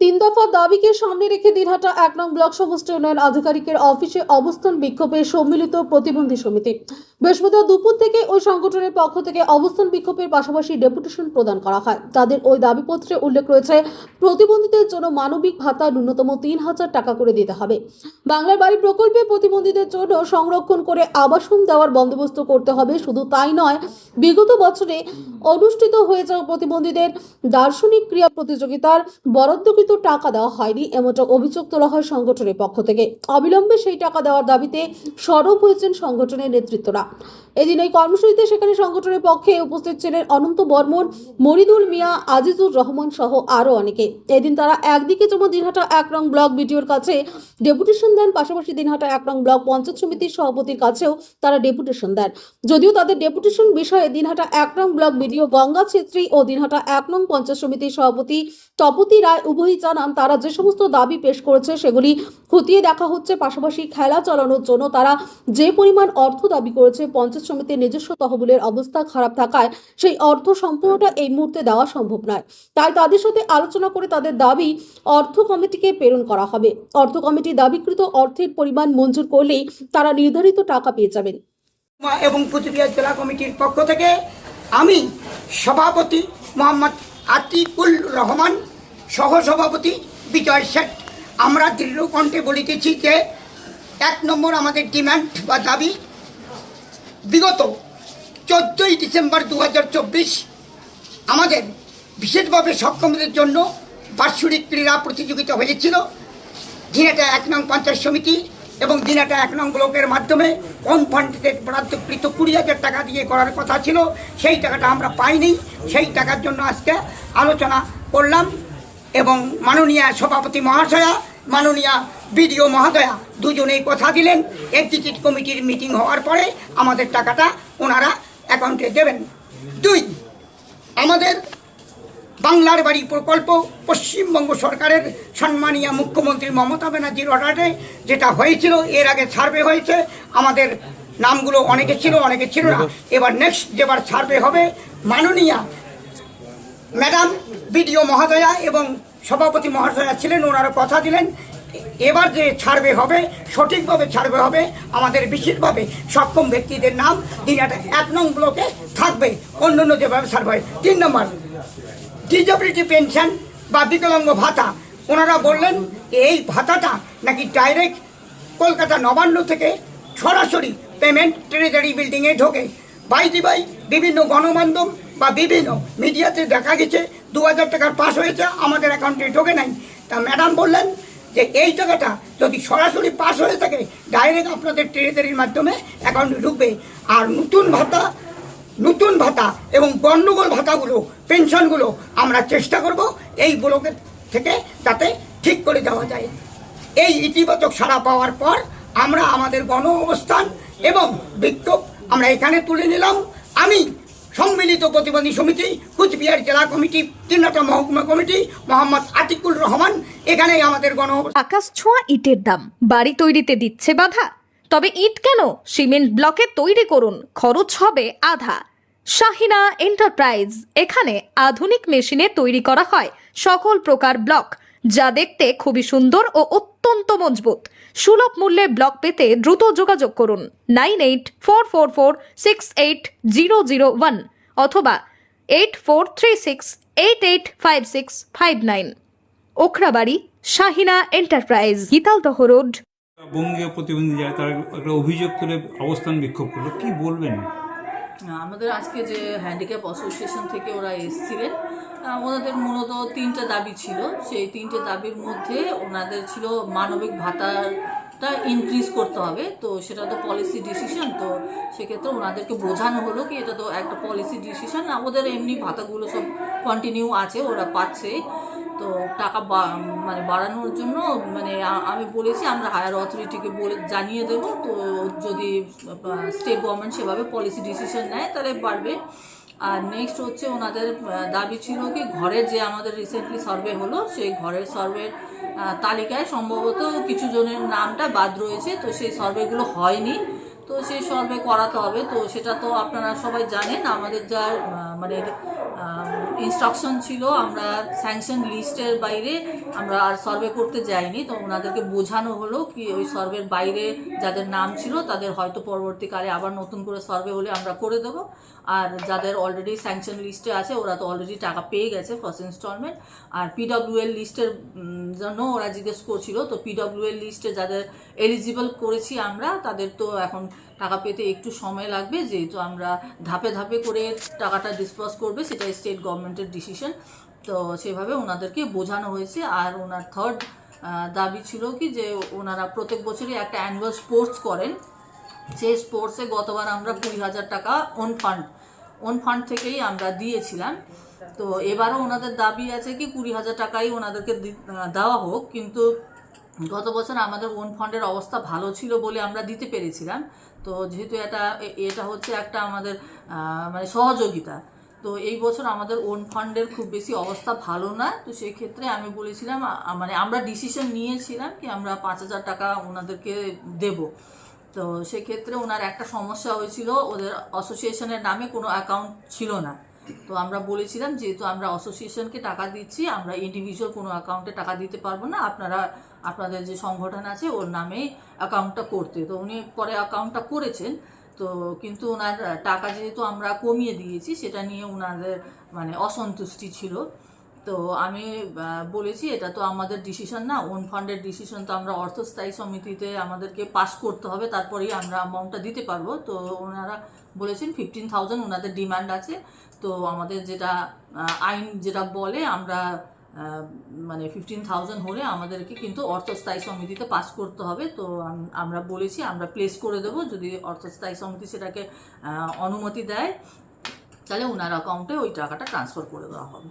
তিন দফা দাবিকে সামনে রেখে দিনহাটা এক নং ব্লক সমষ্টি উন্নয়ন আধিকারিকের অফিসে অবস্থান বিক্ষোভে সম্মিলিত প্রতিবন্ধী সমিতি। বৃহস্পতিবার দুপুর থেকে ওই সংগঠনের পক্ষ থেকে অবস্থান বিক্ষোভের পাশাপাশি ডেপুটেশন প্রদান করা হয়। তাদের ওই দাবিপত্রে উল্লেখ রয়েছে, প্রতিবন্ধীদের জন্য মানবিক ভাতা ন্যূনতম তিন হাজার টাকা করে দিতে হবে। বাংলার বাড়ি প্রকল্পে প্রতিবন্ধীদের জন্য সংরক্ষণ করে আবাসন দেওয়ার বন্দোবস্ত করতে হবে, শুধু তাই নয়, বিগত বছরে অনুষ্ঠিত হয়ে যাওয়া প্রতিবন্ধীদের দার্শনিক ক্রিয়া প্রতিযোগিতার বরাদ্দকৃত টাকা দেওয়া হয়নি, এমনটা অভিযোগ তোলা হয় সংগঠনের পক্ষ থেকে। অবিলম্বে সেই টাকা দেওয়ার দাবিতে সরব হয়েছেন সংগঠনের নেতৃত্বরা। এদিন এই কর্মসূচিতে সেখানে সংগঠনের পক্ষে উপস্থিত ছিলেন অনন্ত বর্মন, মরিদুল মিয়া, আজিজুর রহমান সহ আরও অনেকে। এদিন তারা একদিকে যেমন দিনহাটা এক নং ব্লক বিডিওর কাছে ডেপুটেশন দেন, পাশাপাশি দিনহাটা এক রং ব্লক পঞ্চায়েত সমিতির সভাপতির কাছেও তারা ডেপুটেশন দেন। যদিও তাদের ডেপুটেশন বিষয়ে দিনহাটা এক রং ব্লক বিডিও গঙ্গা ছেত্রী ও দিনহাটা এক নং পঞ্চায়েত সমিতির সভাপতি তপতি রায় উভয়ই জানান, তারা যে সমস্ত দাবি পেশ করেছে সেগুলি খতিয়ে দেখা হচ্ছে। পাশাপাশি খেলা চালানোর জন্য তারা যে পরিমাণ অর্থ দাবি করেছে, পঞ্চায়েত সমিতির নিজস্ব তহবিলের অবস্থা খারাপ থাকায় সেই অর্থ সম্পূর্ণটা এই মুহূর্তে দেওয়া সম্ভব নয়। তাই তাদের সাথে আলোচনা করে তাদের দাবি অর্থ কমিটিকে প্রেরণ করা হবে। অর্থ কমিটি দাবিকৃত অর্থের পরিমাণ মঞ্জুর করলেই তারা নির্ধারিত টাকা পেয়ে যাবেন। এবং কুচবিহার জেলা কমিটির পক্ষ থেকে আমি সভাপতি মোহাম্মদ আতিকুল রহমান সহসভাপতি বিজয় শেঠ, আমরা দৃঢ় কণ্ঠে বলিতেছি যে এক নম্বর আমাদের ডিমান্ড বা দাবি। বিগত চোদ্দোই ডিসেম্বর দু হাজার চব্বিশ আমাদের বিশেষভাবে সক্ষমদের জন্য বাৎসরিক ক্রীড়া প্রতিযোগিতা হয়েছিল। দিনাটা এক নং পঞ্চায়েত সমিতি এবং দিনাটা এক নং ব্লকের মাধ্যমে কম ফান্ডের বরাদ্দকৃত কুড়ি হাজার টাকা দিয়ে করার কথা ছিল, সেই টাকাটা আমরা পাইনি। সেই টাকার জন্য আজকে আলোচনা করলাম। এবং মাননীয় সভাপতি মহাশয়া, মাননীয় বিডিও মহাদয়া দুজনেই কথা দিলেন। এক্সিকিউটিভ কমিটির মিটিং হওয়ার পরে আমাদের টাকাটা ওনারা অ্যাকাউন্টে দেবেন। দুই, আমাদের বাংলার বাড়ি প্রকল্প পশ্চিমবঙ্গ সরকারের সম্মানীয় মুখ্যমন্ত্রী মমতা ব্যানার্জির অর্ডারে যেটা হয়েছিল, এর আগে সার্ভে হয়েছে। আমাদের নামগুলো অনেকে ছিল অনেকে ছিল না। এবার নেক্সট যেবার সার্ভে হবে, মাননীয়া ম্যাডাম, বিডিও মহাদয়া এবং সভাপতি মহাশয়া ছিলেন, ওনারা কথা দিলেন। এবার যে ছাড়বে হবে, সঠিকভাবে ছাড়বে হবে, আমাদের বিশেষভাবে সক্ষম ব্যক্তিদের নাম দিনাটা এক নং ব্লকে থাকবে অন্য অন্য যেভাবে ছাড়বে তিন নম্বর ডিজেবিলিটি পেনশন বা বিকলাঙ্গ ভাতা। ওনারা বললেন, এই ভাতাটা নাকি ডাইরেক্ট কলকাতা নবান্ন থেকে সরাসরি পেমেন্ট ট্রেজারি বিল্ডিংয়ে ঢোকে। বাইদি বাই বিভিন্ন গণমাধ্যম বা বিভিন্ন মিডিয়াতে দেখা গেছে, দু হাজার টাকার পাস হয়েছে, আমাদের অ্যাকাউন্টে ঢোকে নাই। তা ম্যাডাম বললেন যে, এই টাকাটা যদি সরাসরি পাস হয়ে থাকে ডাইরেক্ট আপনাদের ট্রেজারির মাধ্যমে অ্যাকাউন্টে ঢুকবে। আর নতুন ভাতা নতুন ভাতা এবং গণ্ডগোল ভাতাগুলো, পেনশনগুলো আমরা চেষ্টা করব এই ব্লকের থেকে যাতে ঠিক করে দেওয়া যায়। এই ইতিবাচক সাড়া পাওয়ার পর আমরা আমাদের গণ অবস্থান এবং বিক্ষোভ আমরা এখানে তুলে নিলাম। আমি সম্মিলিত প্রতিবন্ধী সমিতি, কুচবিহার জেলা কমিটি, তিনটা মহকুমা কমিটি, মোহাম্মদ আতিকুল রহমান, এখানেই আমাদের গণ আকাশ ছোঁয়া ইটের দাম। বাড়ি তৈরিতে দিচ্ছে বাধা। তবে ইট কেন? সিমেন্ট ব্লকে তৈরি করুন, খরচ হবে আধা। শাহিনা এন্টারপ্রাইজ, এখানে আধুনিক মেশিনে তৈরি করা হয় সকল প্রকার ব্লক। যা দেখতে খুবই সুন্দর ও অত্যন্ত মজবুত। সুলভ মূল্যে ব্লক পেতে দ্রুত যোগাযোগ করুন nine eight four four four six eight zero zero one অথবা eight four three six eight eight five six five nine. Okhrabari Shahina enterprise Gitaldaha road. বঙ্গীয় প্রতিবন্ধী যারা তারা একটা অভিযোগ তুলে অবস্থান বিক্ষোভ করল। কি বলবেন? আমাদের আজকে যে হ্যান্ডিক্যাপ অ্যাসোসিয়েশন থেকে ওরা এসেছিলেন ওনাদের মূলত তিনটে দাবি ছিল। সেই তিনটে দাবির মধ্যে ওনাদের ছিল মানবিক ভাতাটা ইনক্রিজ করতে হবে। তো সেটা তো পলিসি ডিসিশন তো সেক্ষেত্রে ওনাদেরকে বোঝানো হলো কি এটা তো একটা পলিসি ডিসিশন ওদের এমনি ভাতাগুলো সব কন্টিনিউ আছে, ওরা পাচ্ছে। তো টাকা মানে বাড়ানোর জন্য মানে আমি বলেছি, আমরা হায়ার অথরিটিকে বলে, জানিয়ে দেবো। তো যদি স্টেট গভর্নমেন্ট সেভাবে পলিসি ডিসিশন নেয়, তাহলে বাড়বে। আর নেক্সট হচ্ছে ওনাদের দাবি ছিল কি ঘরে যে আমাদের রিসেন্টলি সার্ভে হলো, সেই ঘরের সার্ভের তালিকায় সম্ভবত কিছু জনের নামটা বাদ রয়েছে, তো সেই সার্ভেগুলো হয়নি। তো সেই সার্ভে করাতে হবে, তো সেটা তো আপনারা সবাই জানেন, আমাদের যার মানে ইনস্ট্রাকশন ছিল, আমরা স্যাংশন লিস্টের বাইরে আমরা আর সার্ভে করতে যাইনি, তো ওনাদেরকে বোঝানো হলো কি ওই সার্ভের বাইরে যাদের নাম ছিল তাদের হয়তো পরবর্তীকালে আবার নতুন করে সার্ভে হলে আমরা করে দেব। আর যাদের অলরেডি স্যাংশন লিস্টে আছে, ওরা তো অলরেডি টাকা পেয়ে গেছে ফার্স্ট ইনস্টলমেন্ট আর পিডব্লিউএল লিস্টের জন্য ওরা জিজ্ঞেস করছিল, তো পিডব্লিউএল লিস্টে যাদের এলিজিবল করেছি আমরা, তাদের তো এখন টাকা পেতে একটু সময় লাগবে, যেহেতু আমরা ধাপে ধাপে করে টাকাটা ডিসপার্স করবে সেটা স্টেট গভর্নমেন্টের ডিসিশন তো সেভাবে ওনাদেরকে বোঝানো হয়েছে। আর ওনার থার্ড দাবি ছিল কি যে ওনারা প্রত্যেক বছরই একটা অ্যানুয়াল স্পোর্টস করেন। সেই স্পোর্টসে গতবার আমরা কুড়ি হাজার টাকা ওন ফান্ড ওন ফান্ড থেকেই আমরা দিয়েছিলাম। তো এবারও ওনাদের দাবি আছে কি কুড়ি হাজার টাকাই ওনাদেরকে দেওয়া হোক, কিন্তু গত বছর আমাদের ওন ফান্ডের অবস্থা ভালো ছিল বলে আমরা দিতে পেরেছিলাম। তো যেহেতু এটা এটা হচ্ছে একটা আমাদের মানে সহযোগিতা। তো এই বছর আমাদের ওন ফান্ডের খুব বেশি অবস্থা ভালো না। তো সেই ক্ষেত্রে আমি বলেছিলাম মানে আমরা ডিসিশন নিয়েছিলাম কি আমরা পাঁচ হাজার টাকা ওনাদেরকে দেব। তো সেক্ষেত্রে ওনার একটা সমস্যা হয়েছিল, ওদের অ্যাসোসিয়েশনের নামে কোনো অ্যাকাউন্ট ছিল না। তো আমরা বলেছিলাম যেহেতু আমরা অ্যাসোসিয়েশনকে টাকা দিচ্ছি, আমরা ইন্ডিভিজুয়াল কোনো অ্যাকাউন্টে টাকা দিতে পারব না। আপনারা, আপনাদের যে সংগঠন আছে, ওর নামে অ্যাকাউন্টটা করতে। তো উনি পরে অ্যাকাউন্টটা করেছেন। তো কিন্তু ওনার টাকা যেহেতু আমরা কমিয়ে দিয়েছি, সেটা নিয়ে ওনাদের মানে অসন্তুষ্টি ছিল। তো আমি বলেছি এটা তো আমাদের ডিসিশন না। ওন ফান্ডের ডিসিশন তো আমরা অর্থস্থায়ী সমিতিতে আমাদেরকে পাস করতে হবে, তারপরেই আমরা অ্যামাউন্টটা দিতে পারব। তো ওনারা বলেছেন ফিফটিন থাউজেন্ড ওনাদের ডিমান্ড আছে। তো আমাদের যেটা আইন যেটা বলে, আমরা মানে ফিফটিন থাউজেন্ড হলে আমাদেরকে কিন্তু অর্থস্থায়ী সমিতিতে পাস করতে হবে। তো আমরা বলেছি, আমরা প্লেস করে দেবো। যদি অর্থস্থায়ী সমিতি সেটাকে অনুমতি দেয়, তাহলে ওনার অ্যাকাউন্টে ওই টাকাটা ট্রান্সফার করে দেওয়া হবে।